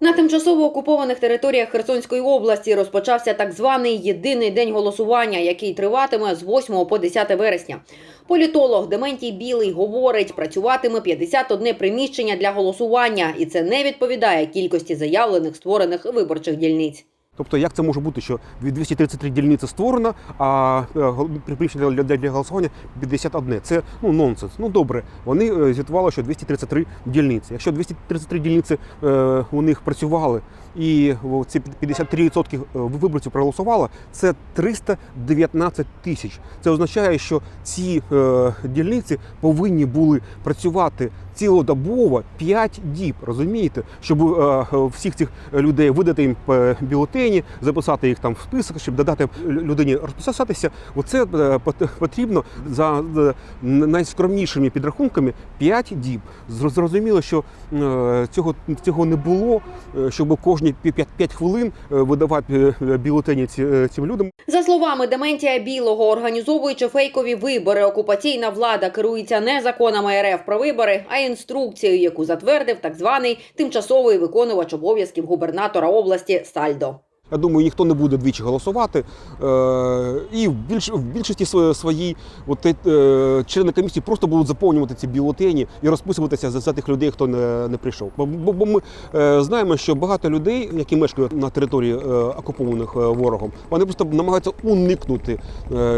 На тимчасово окупованих територіях Херсонської області розпочався так званий єдиний день голосування, який триватиме з 8 по 10 вересня. Політолог Дементій Білий говорить, працюватиме 51 приміщення для голосування, і це не відповідає кількості заявлених створених виборчих дільниць. Тобто, як це може бути, що 233 дільниці створено, а е, приміщення для, для, для голосування 51. Це ну нонсенс. Ну добре, вони е, звітували, що 233 дільниці. Якщо 233 дільниці е, у них працювали, і ці 53% виборців проголосувало, це 319 тисяч. Це означає, що ці е, дільниці повинні були працювати цілодобово 5 діб. Розумієте, щоб е, всіх цих людей видати їм е, бюлетені, записати їх там в список, щоб додати людині розписатися. Оце е, пот- потрібно за е, найскромнішими підрахунками 5 діб. Зрозуміло, що е, цього, цього не було, е, щоб кожні 5, хвилин е, видавати е, бюлетені е, цим людям. За словами Дементія Білого, організовуючи фейкові вибори, окупаційна влада керується не законами РФ про вибори, а інструкцією, яку затвердив так званий тимчасовий виконувач обов'язків губернатора області Сальдо. Я думаю, ніхто не буде двічі голосувати. Е, і в, більш, в більшості сво- своїй от, е, члени комісії просто будуть заповнювати ці бюлетені і розписуватися за, тих людей, хто не, не прийшов. Бо, бо, ми е, знаємо, що багато людей, які мешкають на території окупованих ворогом, вони просто намагаються уникнути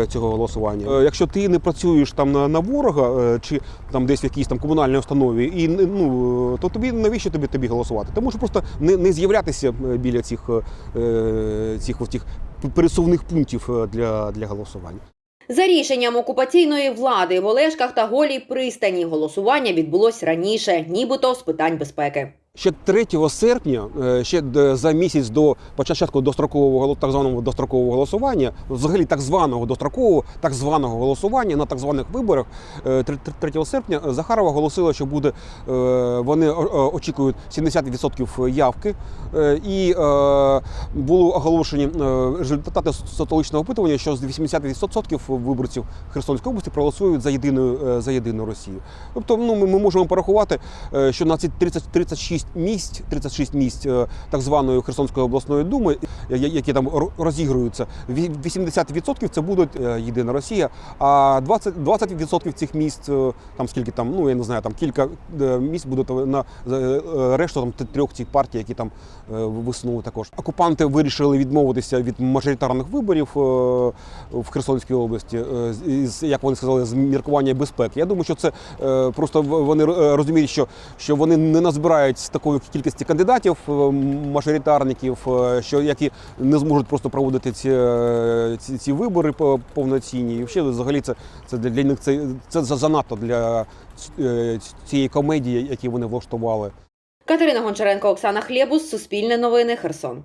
цього голосування. Якщо ти не працюєш там на, на ворога чи там десь в якійсь там комунальній установі, і ну то тобі навіщо тобі тобі голосувати? Ти можеш просто не, не з'являтися біля цих, цих, тих пересувних пунктів е, для, для голосування. За рішенням окупаційної влади в Олешках та Голій пристані голосування відбулось раніше, нібито з питань безпеки. Ще 3 серпня, е, ще за місяць до початку дострокового так званого дострокового голосування, взагалі так званого дострокового, так званого голосування на так званих виборах, е, 3 3 серпня Захарова оголосила, що буде е, вони очікують 70% явки, Е, і е, були оголошені е, результати соціологічного опитування, що з 80% виборців Херсонської області проголосують за єдину е, за єдину Росію. Тобто, ну ми, можемо порахувати, е, що на ці 30, 36 місць, 36 місць е, так званої Херсонської обласної думи, які там розігруються, ві- 80% це будуть е, єдина Росія, а 20, 20% цих місць, е, там скільки там, ну я не знаю, там кілька місць будуть на решту там трьох цих партій, які там висунули також. Окупанти вирішили відмовитися від мажоритарних виборів в Херсонській області, з- як вони сказали, з міркування безпеки. Я думаю, що це просто вони розуміють, що, що вони не назбирають такої кількості кандидатів, е, мажоритарників, е, що які не зможуть просто проводити ці, е, ці, ці вибори по- повноцінні. І взагалі, взагалі це, це для, них це, це за- занадто для цієї комедії, які вони влаштували. Катерина Гончаренко, Оксана Хлєбус, Суспільне новини, Херсон.